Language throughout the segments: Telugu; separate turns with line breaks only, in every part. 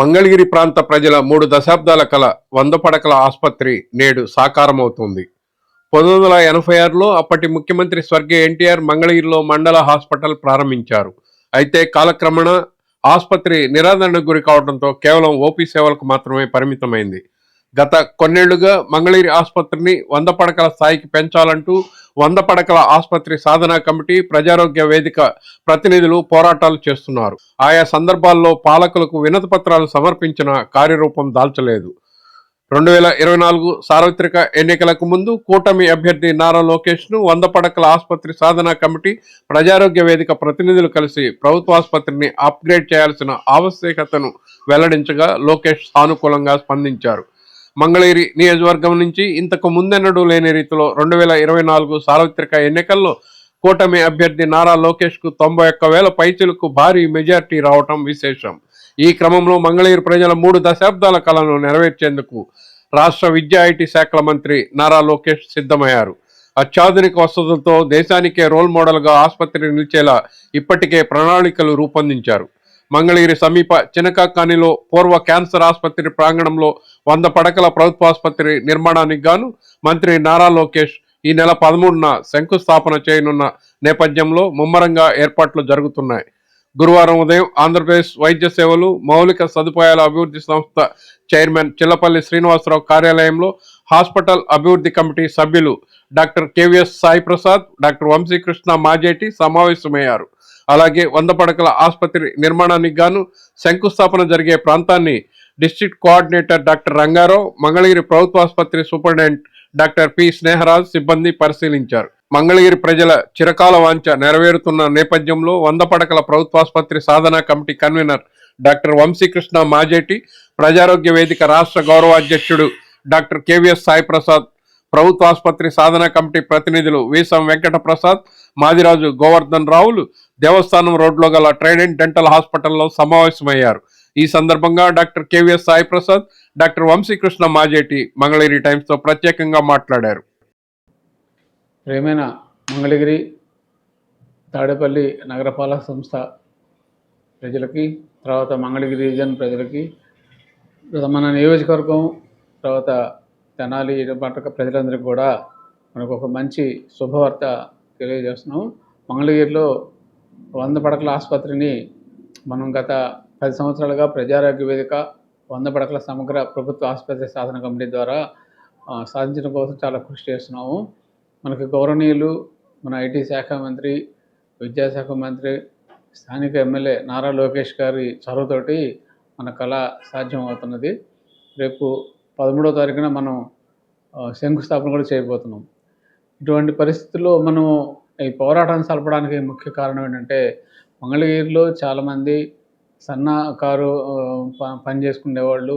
మంగళగిరి ప్రాంత ప్రజల మూడు దశాబ్దాల కల వంద పడకల ఆసుపత్రి నేడు సాకారమవుతుంది. పంతొమ్మిది వందల ఎనభై ఆరులో అప్పటి ముఖ్యమంత్రి స్వర్గీయ ఎన్టీఆర్ మంగళగిరిలో మండల హాస్పిటల్ ప్రారంభించారు. అయితే కాలక్రమణ ఆసుపత్రి నిరాదరణకు గురి కావడంతో కేవలం ఓపీ సేవలకు మాత్రమే పరిమితమైంది. గత కొన్నేళ్ళుగా మంగళగిరి ఆసుపత్రిని వంద పడకల స్థాయికి పెంచాలంటూ వంద పడకల ఆసుపత్రి సాధనా కమిటీ ప్రజారోగ్య వేదిక ప్రతినిధులు పోరాటాలు చేస్తున్నారు. ఆయా సందర్భాల్లో పాలకులకు వినతి పత్రాలు సమర్పించిన కార్యరూపం దాల్చలేదు. రెండు వేల ఇరవై నాలుగు సార్వత్రిక ఎన్నికలకు ముందు కూటమి అభ్యర్థి నారా లోకేష్ను వంద పడకల ఆసుపత్రి సాధనా కమిటీ ప్రజారోగ్య వేదిక ప్రతినిధులు కలిసి ప్రభుత్వ ఆసుపత్రిని అప్గ్రేడ్ చేయాల్సిన ఆవశ్యకతను వెల్లడించగా లోకేష్ సానుకూలంగా స్పందించారు. మంగళగిరి నియోజకవర్గం నుంచి ఇంతకు ముందెన్నడూ లేని రీతిలో రెండు వేల ఇరవై నాలుగు సార్వత్రిక ఎన్నికల్లో కూటమి అభ్యర్థి నారా లోకేష్కు తొంభై ఒక్క వేల పైచులకు భారీ మెజార్టీ రావటం విశేషం. ఈ క్రమంలో మంగళగిరి ప్రజల మూడు దశాబ్దాల కలను నెరవేర్చేందుకు రాష్ట్ర విద్యా ఐటీ శాఖల మంత్రి నారా లోకేష్ సిద్ధమయ్యారు. అత్యాధునిక వసతులతో దేశానికే రోల్ మోడల్గా ఆసుపత్రి నిలిచేలా ఇప్పటికే ప్రణాళికలు రూపొందించారు. మంగళగిరి సమీప చినకాకానిలో పూర్వ క్యాన్సర్ ఆసుపత్రి ప్రాంగణంలో వంద పడకల ప్రభుత్వ ఆసుపత్రి నిర్మాణానికి గాను మంత్రి నారా లోకేష్ ఈ నెల పదమూడున శంకుస్థాపన చేయనున్న నేపథ్యంలో ముమ్మరంగా ఏర్పాట్లు జరుగుతున్నాయి. గురువారం ఉదయం ఆంధ్రప్రదేశ్ వైద్య సేవలు మౌలిక సదుపాయాల అభివృద్ధి సంస్థ చైర్మన్ చిల్లపల్లి శ్రీనివాసరావు కార్యాలయంలో హాస్పిటల్ అభివృద్ధి కమిటీ సభ్యులు doctor KVS Sai Prasad doctor Vamsi Krishna Majeti సమావేశమయ్యారు. అలాగే వంద పడకల ఆసుపత్రి నిర్మాణానికి గాను శంకుస్థాపన జరిగే ప్రాంతాన్ని district coordinator doctor Rangarao Mangalagiri ప్రభుత్వ ఆసుపత్రి సూపరింటెండెంట్ డాక్టర్ పి స్నేహరాజ్ సిబ్బంది పరిశీలించారు. మంగళగిరి ప్రజల చిరకాల వాంఛ నెరవేరుతున్న నేపథ్యంలో వంద పడకల ప్రభుత్వాసుపత్రి సాధనా committee convener doctor Vamsi Krishna Majeti ప్రజారోగ్య వేదిక రాష్ట్ర గౌరవాధ్యక్షుడు డాక్టర్ కేవీఎస్ సాయి ప్రసాద్ ప్రభుత్వ ఆసుపత్రి సాధన కమిటీ ప్రతినిధులు వీసం వెంకట ప్రసాద్ మాదిరాజు గోవర్ధన్ రావులు దేవస్థానం రోడ్లో గల ట్రైడెంట్ డెంటల్ హాస్పిటల్లో సమావేశమయ్యారు. ఈ సందర్భంగా doctor KVS Sai Prasad doctor Vamsi Krishna Majeti Mangalagiri టైమ్స్తో ప్రత్యేకంగా మాట్లాడారు.
ప్రేమైన మంగళగిరి తాడేపల్లి నగరపాలక సంస్థ ప్రజలకి తర్వాత మంగళగిరి రీజన్ ప్రజలకి మన నియోజకవర్గం తర్వాత తెనాలి పట్టక ప్రజలందరికీ కూడా మనకు ఒక మంచి శుభవార్త తెలియజేస్తున్నాం. మంగళగిరిలో వంద పడకల ఆసుపత్రిని మనం గత పది సంవత్సరాలుగా ప్రజారోగ్య వేదిక వంద పడకల సమగ్ర ప్రభుత్వ ఆసుపత్రి సాధన కమిటీ ద్వారా సాధించడం కోసం చాలా కృషి చేస్తున్నాము. మనకి గౌరవనీయులు మన ఐటీ శాఖ మంత్రి విద్యాశాఖ మంత్రి స్థానిక ఎమ్మెల్యే నారా లోకేష్ గారి చొరవతోటి మన కళ సాధ్యం అవుతున్నది రేపు పదమూడో తారీఖున మనం శంకుస్థాపన కూడా చేయబోతున్నాం. ఇటువంటి పరిస్థితుల్లో మనం ఈ పోరాటాన్ని సలపడానికి ముఖ్య కారణం ఏంటంటే మంగళగిరిలో చాలామంది సన్నకారు పని చేసుకునేవాళ్ళు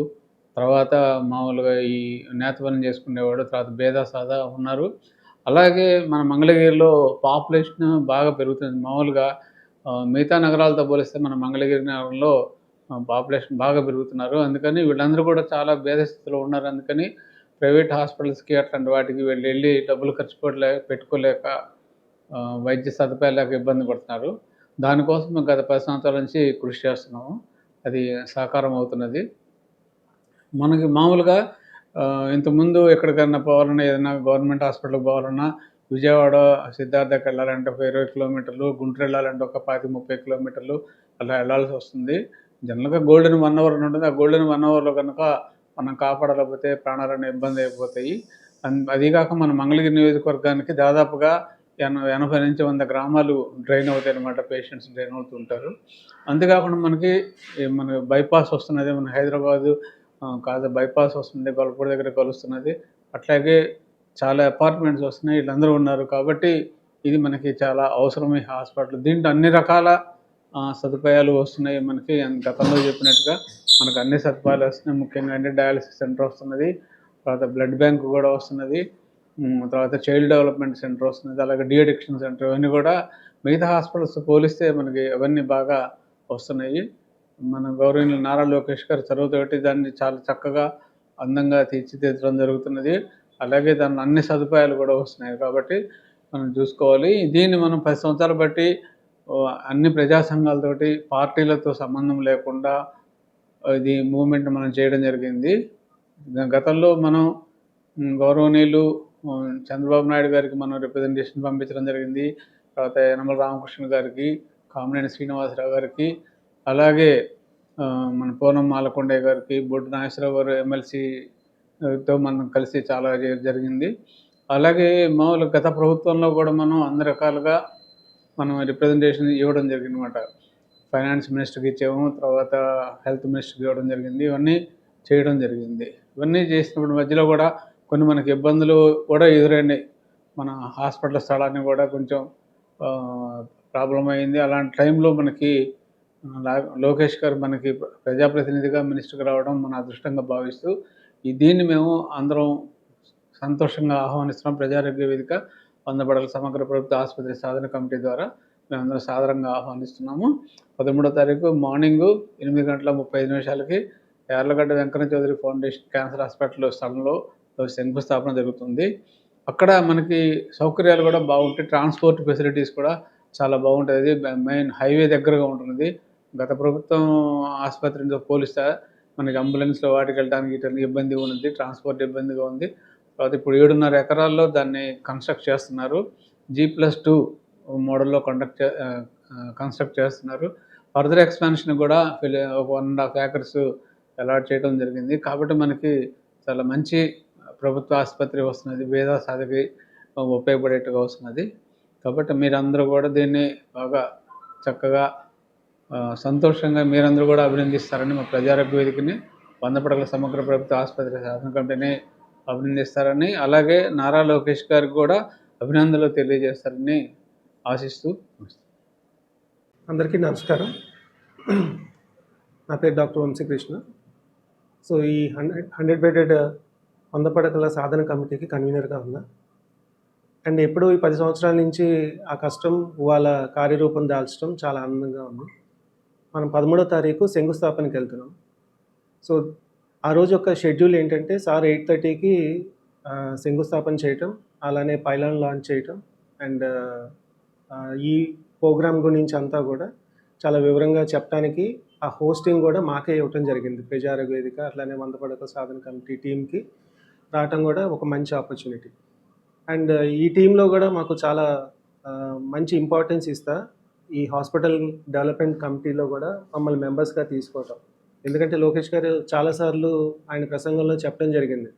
తర్వాత మామూలుగా ఈ నేత పని చేసుకునేవాడు తర్వాత భేద సాదా ఉన్నారు. అలాగే మన మంగళగిరిలో పాపులేషన్ బాగా పెరుగుతుంది. మామూలుగా మిగతా నగరాలతో పోలిస్తే మన మంగళగిరి నగరంలో పాపులేషన్ బాగా పెరుగుతున్నారు. అందుకని వీళ్ళందరూ కూడా చాలా భేద స్థితిలో ఉన్నారు. అందుకని ప్రైవేట్ హాస్పిటల్స్కి అట్లాంటి వాటికి వెళ్ళి వెళ్ళి డబ్బులు ఖర్చు పెట్టలే పెట్టుకోలేక వైద్య సదుపాయాలకు ఇబ్బంది పడుతున్నారు. దానికోసం మేము గత పది సంవత్సరాల నుంచి కృషి చేస్తున్నాము. అది సాకారం అవుతున్నది. మనకి మామూలుగా ఇంతకుముందు ఎక్కడికైనా పోవాలన్నా ఏదైనా గవర్నమెంట్ హాస్పిటల్కి పోవాలన్నా విజయవాడ సిద్ధార్థకి వెళ్ళాలంటే ఒక ఇరవై కిలోమీటర్లు గుంటూరు వెళ్ళాలంటే ఒక పాతి ముప్పై కిలోమీటర్లు అలా వెళ్ళాల్సి వస్తుంది. జనరల్గా గోల్డెన్ వన్ అవర్ అని ఉంటుంది ఆ గోల్డెన్ వన్ అవర్లో కనుక మనం కాపాడలేకపోతే ప్రాణాలను ఇబ్బంది అయిపోతాయి. అన్- అదీగాక మన మంగళగిరి నియోజకవర్గానికి దాదాపుగా ఎన ఎనభై నుంచి వంద గ్రామాలు డ్రైన్ అవుతాయి అనమాట పేషెంట్స్ డ్రైన్ అవుతుంటారు అంతేకాకుండా మనకి మన బైపాస్ వస్తున్నది మన హైదరాబాదు కాదు బైపాస్ వస్తుంది గొల్లపూడి దగ్గర కలుస్తున్నది. అట్లాగే చాలా అపార్ట్మెంట్స్ వస్తున్నాయి వీళ్ళందరూ ఉన్నారు కాబట్టి ఇది మనకి చాలా అవసరమై హాస్పిటల్. దీంట్లో అన్ని రకాల సదుపాయాలు వస్తున్నాయి. మనకి గతంలో చెప్పినట్టుగా మనకు అన్ని సదుపాయాలు వస్తున్నాయి. ముఖ్యంగా అంటే డయాలసిస్ సెంటర్ వస్తున్నది. తర్వాత బ్లడ్ బ్యాంక్ కూడా వస్తున్నది. తర్వాత చైల్డ్ డెవలప్మెంట్ సెంటర్ వస్తున్నది. అలాగే డిఎడిక్షన్ సెంటర్ ఇవన్నీ కూడా మిగతా హాస్పిటల్స్ పోలిస్తే మనకి అవన్నీ బాగా వస్తున్నాయి. మన గౌరవనీయులు నారా లోకేష్ గారు చదువుతోటి దాన్ని చాలా చక్కగా అందంగా తీర్చిదిద్దడం జరుగుతున్నది. అలాగే దాని అన్ని సదుపాయాలు కూడా వస్తున్నాయి. కాబట్టి మనం చూసుకోవాలి. దీన్ని మనం పది సంవత్సరాలు బట్టి అన్ని ప్రజా సంఘాలతోటి పార్టీలతో సంబంధం లేకుండా ఇది మూమెంట్ మనం చేయడం జరిగింది. గతంలో మనం గౌరవనీయులు చంద్రబాబు నాయుడు గారికి మనం రిప్రజెంటేషన్ పంపించడం జరిగింది. తర్వాత యనమల రామకృష్ణ గారికి కామినేని శ్రీనివాసరావు గారికి అలాగే మన పూనం మాలకొండయ్య గారికి బొడ్డు నాగేశ్వరరావు గారు ఎమ్మెల్సీతో మనం కలిసి చాలా జరిగింది. అలాగే మామూలు గత ప్రభుత్వంలో కూడా మనం అన్ని రకాలుగా మనం రిప్రజెంటేషన్ ఇవ్వడం జరిగింది అనమాట ఫైనాన్స్ మినిస్టర్కి ఇచ్చాము తర్వాత హెల్త్ మినిస్టర్కి ఇవ్వడం జరిగింది ఇవన్నీ చేయడం జరిగింది. ఇవన్నీ చేసినప్పుడు మధ్యలో కూడా కొన్ని మనకి ఇబ్బందులు కూడా ఎదురైనాయి. మన హాస్పిటల్ స్థలాన్ని కూడా కొంచెం ప్రాబ్లం అయింది. అలాంటి టైంలో మనకి లా- లోకేష్ గారు మనకి ప్రజాప్రతినిధిగా మినిస్టర్గా రావడం మన అదృష్టంగా భావిస్తూ ఈ దీన్ని మేము అందరం సంతోషంగా ఆహ్వానిస్తున్నాం ప్రజారోగ్య వేదిక. వందబడల సమగ్ర ప్రభుత్వ ఆసుపత్రి సాధన కమిటీ ద్వారా మేమందరం సాధారణంగా ఆహ్వానిస్తున్నాము. పదమూడో తారీఖు మార్నింగ్ ఎనిమిది గంటల ముప్పై నిమిషాలకి Yarlagadda Venkanna Chowdary foundation cancer hospital స్థలంలో శంకుస్థాపన జరుగుతుంది. అక్కడ మనకి సౌకర్యాలు కూడా బాగుంటాయి. ట్రాన్స్పోర్ట్ ఫెసిలిటీస్ కూడా చాలా బాగుంటుంది మెయిన్ హైవే దగ్గరగా ఉంటుంది గత ప్రభుత్వం ఆసుపత్రితో పోలిస్తే మనకి అంబులెన్స్లో వాటికి వెళ్ళడానికి ఇటు ఇబ్బంది ఉంది ట్రాన్స్పోర్ట్ ఇబ్బందిగా ఉంది. తర్వాత ఇప్పుడు ఏడున్నర ఎకరాల్లో దాన్ని కన్స్ట్రక్ట్ చేస్తున్నారు. జీ ప్లస్ టూ మోడల్లో కండక్ట్ కన్స్ట్రక్ట్ చేస్తున్నారు. ఫర్దర్ ఎక్స్పాన్షన్ కూడా ఒక one and half acres allot చేయడం జరిగింది. కాబట్టి మనకి చాలా మంచి ప్రభుత్వ ఆసుపత్రి వస్తున్నది. వేద సాధకి ఉపయోగపడేట్టుగా వస్తున్నది. కాబట్టి మీరందరూ కూడా దీన్ని బాగా చక్కగా సంతోషంగా మీరందరూ కూడా అభినందిస్తారని మా ప్రజారోగ్య వేదికని వంద పడకల సమగ్ర ప్రభుత్వ ఆసుపత్రి సాధన కమిటీని అభినందిస్తారని అలాగే నారా లోకేష్ గారికి కూడా అభినందనలు తెలియజేస్తారని ఆశిస్తూ
అందరికీ నమస్కారం. నా పేరు డాక్టర్ వంశీకృష్ణ. సో ఈ హండ్రెడ్ హండ్రెడ్ బెడెడ్ వంద పడకల సాధన కమిటీకి కన్వీనర్గా ఉన్నా. అండ్ ఎప్పుడూ ఈ పది సంవత్సరాల నుంచి ఆ కష్టం వాళ్ళ కార్యరూపం దాల్చడం చాలా ఆనందంగా ఉంది. మనం పదమూడో తారీఖు శంకుస్థాపనకి వెళ్తున్నాం. సో ఆ రోజు ఒక షెడ్యూల్ ఏంటంటే సార్ ఎయిట్ థర్టీకి శంకుస్థాపన చేయటం అలానే పైలాన్ లాంచ్ చేయటం అండ్ ఈ ప్రోగ్రామ్ గురించి అంతా కూడా చాలా వివరంగా చెప్పడానికి ఆ హోస్టింగ్ కూడా మాకే ఇవ్వటం జరిగింది. ప్రజారోగ్య వేదిక అట్లానే వందపడక సాధన కమిటీ టీంకి రావటం కూడా ఒక మంచి ఆపర్చునిటీ. అండ్ ఈ టీంలో కూడా మాకు చాలా మంచి ఇంపార్టెన్స్ ఇస్తా. ఈ హాస్పిటల్ డెవలప్మెంట్ కమిటీలో కూడా మమ్మల్ని మెంబర్స్గా తీసుకోవటం. ఎందుకంటే లోకేష్ గారు చాలాసార్లు ఆయన ప్రసంగంలో చెప్పడం జరిగింది.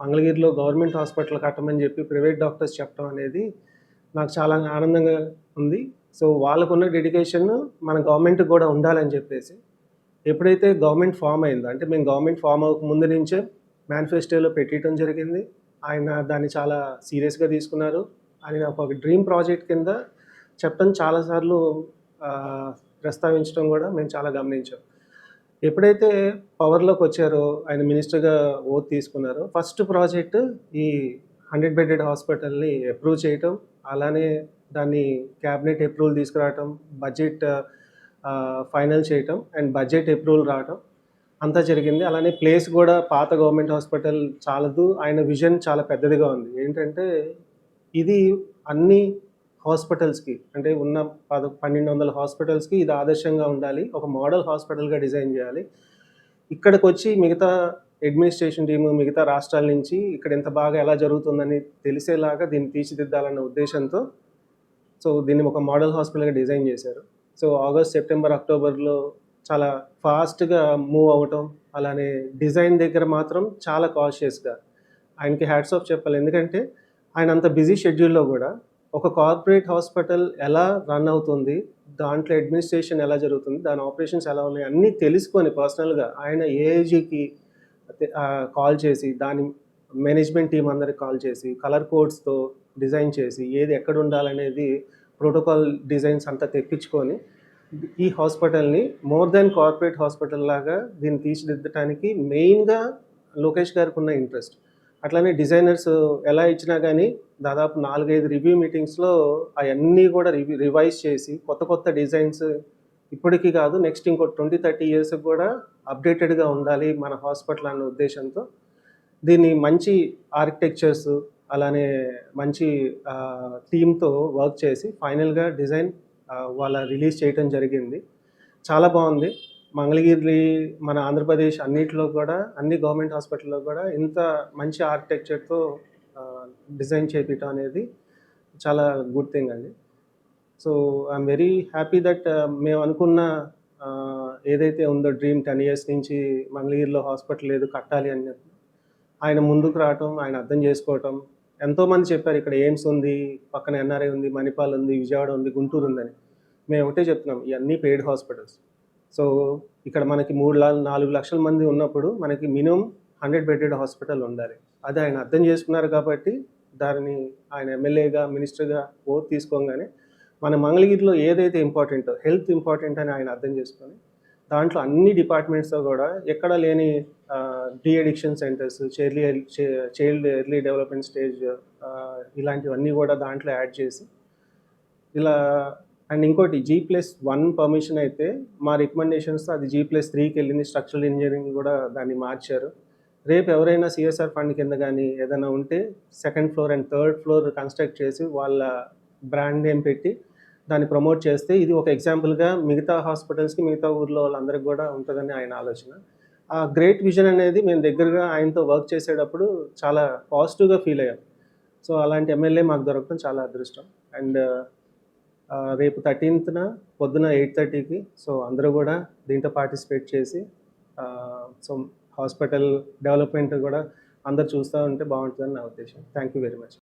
మంగళగిరిలో గవర్నమెంట్ హాస్పిటల్ కట్టమని చెప్పి ప్రైవేట్ డాక్టర్స్ చెప్పడం అనేది నాకు చాలా ఆనందంగా ఉంది. సో వాళ్ళకున్న డెడికేషన్ మన గవర్నమెంట్కి కూడా ఉండాలని చెప్పేసి ఎప్పుడైతే గవర్నమెంట్ ఫామ్ అయిందో అంటే మేము గవర్నమెంట్ ఫామ్ అవ్వక ముందు నుంచే మేనిఫెస్టోలో పెట్టడం జరిగింది. ఆయన దాన్ని చాలా సీరియస్గా తీసుకున్నారు. ఆయన ఒక డ్రీమ్ ప్రాజెక్ట్ కింద చెప్పడం చాలాసార్లు ప్రస్తావించడం కూడా మేము చాలా గమనించాం. ఎప్పుడైతే పవర్లోకి వచ్చారో ఆయన మినిస్టర్గా ఓత్ తీసుకున్నారో ఫస్ట్ ప్రాజెక్ట్ ఈ హండ్రెడ్ బెడెడ్ హాస్పిటల్ని అప్రూవ్ చేయటం అలానే దాన్ని క్యాబినెట్ అప్రూవల్ తీసుకురావటం బడ్జెట్ ఫైనల్ చేయటం అండ్ బడ్జెట్ అప్రూవల్ రావటం అంతా జరిగింది. అలానే ప్లేస్ కూడా పాత గవర్నమెంట్ హాస్పిటల్ చాలదు. ఆయన విజన్ చాలా పెద్దదిగా ఉంది. ఏంటంటే ఇది అన్ని హాస్పిటల్స్కి అంటే ఉన్న పద పన్నెండు వందల హాస్పిటల్స్కి ఇది ఆదర్శంగా ఉండాలి. ఒక మోడల్ హాస్పిటల్గా డిజైన్ చేయాలి. ఇక్కడికి వచ్చి మిగతా అడ్మినిస్ట్రేషన్ టీము మిగతా రాష్ట్రాల నుంచి ఇక్కడ ఎంత బాగా ఎలా జరుగుతుందని తెలిసేలాగా దీన్ని తీర్చిదిద్దాలన్న ఉద్దేశంతో సో దీన్ని ఒక మోడల్ హాస్పిటల్గా డిజైన్ చేశారు. సో ఆగస్ట్ సెప్టెంబర్ అక్టోబర్లో చాలా ఫాస్ట్గా మూవ్ అవ్వటం అలానే డిజైన్ దగ్గర మాత్రం చాలా కాషియస్గా ఆయనకి హ్యాట్స్ ఆఫ్ చెప్పాలి. ఎందుకంటే ఆయన అంత బిజీ షెడ్యూల్లో కూడా ఒక కార్పొరేట్ హాస్పిటల్ ఎలా రన్ అవుతుంది దాంట్లో అడ్మినిస్ట్రేషన్ ఎలా జరుగుతుంది దాని ఆపరేషన్స్ ఎలా ఉన్నాయి అన్నీ తెలుసుకొని పర్సనల్గా ఆయన ఏజీకి కాల్ చేసి దాని మేనేజ్మెంట్ టీం అందరికి కాల్ చేసి కలర్ కోడ్స్తో డిజైన్ చేసి ఏది ఎక్కడ ఉండాలనేది ప్రోటోకాల్ డిజైన్స్ అంతా తెప్పించుకొని ఈ హాస్పిటల్ని మోర్ దాన్ కార్పొరేట్ హాస్పిటల్ లాగా దీన్ని తీర్చిదిద్దడానికి మెయిన్గా లోకేష్ గారికి ఉన్న ఇంట్రెస్ట్. అట్లానే డిజైనర్స్ ఎలా ఇచ్చినా కానీ దాదాపు నాలుగైదు రివ్యూ మీటింగ్స్లో అవన్నీ కూడా రివ్యూ రివైజ్ చేసి కొత్త కొత్త డిజైన్స్ ఇప్పటికీ కాదు నెక్స్ట్ ఇంకో ట్వంటీ థర్టీ ఇయర్స్కి కూడా అప్డేటెడ్గా ఉండాలి మన హాస్పిటల్ అనే ఉద్దేశంతో. దీన్ని మంచి ఆర్కిటెక్చర్స్ అలానే మంచి థీమ్తో వర్క్ చేసి ఫైనల్గా డిజైన్ వాళ్ళ రిలీజ్ చేయటం జరిగింది. చాలా బాగుంది. మంగళగిరి మన ఆంధ్రప్రదేశ్ అన్నిటిలో కూడా అన్ని గవర్నమెంట్ హాస్పిటల్లో కూడా ఇంత మంచి ఆర్కిటెక్చర్తో డిజైన్ చేపించడం అనేది చాలా గుడ్ థింగ్ అండి. So I'm very happy that మేము అనుకున్న ఏదైతే ఉందో డ్రీమ్ టెన్ ఇయర్స్ నుంచి మంగళగిరిలో హాస్పిటల్ ఏదో కట్టాలి అని చెప్పి ఆయన ముందుకు రావటం ఆయన అర్థం చేసుకోవటం ఎంతోమంది చెప్పారు ఇక్కడ ఎయిమ్స్ ఉంది పక్కన ఎన్ఆర్ఐ ఉంది మణిపాల్ ఉంది విజయవాడ ఉంది గుంటూరు ఉందని. మేము ఒకటే చెప్తున్నాం ఇవన్నీ పెయిడ్ హాస్పిటల్స్. సో ఇక్కడ మనకి మూడు నాలుగు లక్షల మంది ఉన్నప్పుడు మనకి మినిమం హండ్రెడ్ బెడెడ్ హాస్పిటల్ ఉండాలి. అది ఆయన అర్థం చేసుకున్నారు కాబట్టి దానిని ఆయన ఎమ్మెల్యేగా మినిస్టర్గా ఓ తీసుకోగానే మన మంగళగిరిలో ఏదైతే ఇంపార్టెంటో హెల్త్ ఇంపార్టెంట్ అని ఆయన అర్థం చేసుకొని దాంట్లో అన్ని డిపార్ట్మెంట్స్తో కూడా ఎక్కడ లేని de addiction centres child child early development stage ఇలాంటివన్నీ కూడా దాంట్లో యాడ్ చేసి ఇలా అండ్ ఇంకోటి జీ ప్లస్ వన్ పర్మిషన్ అయితే మా రికమెండేషన్స్ అది జీ ప్లస్ త్రీకి వెళ్ళింది. స్ట్రక్చరల్ ఇంజనీరింగ్ కూడా దాన్ని మార్చారు. రేపు ఎవరైనా సిఎస్ఆర్ ఫండ్ కింద కానీ ఏదైనా ఉంటే second floor and third floor construct చేసి వాళ్ళ బ్రాండ్ నేమ్ పెట్టి దాన్ని ప్రమోట్ చేస్తే ఇది ఒక ఎగ్జాంపుల్గా మిగతా హాస్పిటల్స్కి మిగతా ఊర్లో వాళ్ళందరికీ కూడా ఉంటుందని ఆయన ఆలోచన. ఆ గ్రేట్ విజన్ అనేది మేము దగ్గరగా ఆయనతో వర్క్ చేసేటప్పుడు చాలా పాజిటివ్గా ఫీల్ అయ్యాం. సో అలాంటి ఎమ్మెల్యే మాకు దొరకడం చాలా అదృష్టం. అండ్ రేపు థర్టీన్త్న పొద్దున ఎయిట్ థర్టీకి. సో అందరూ కూడా దీంట్లో పార్టిసిపేట్ చేసి సో హాస్పిటల్ డెవలప్మెంట్ కూడా అందరు చూస్తూ ఉంటే బాగుంటుందని నా ఉద్దేశం. Thank you very much.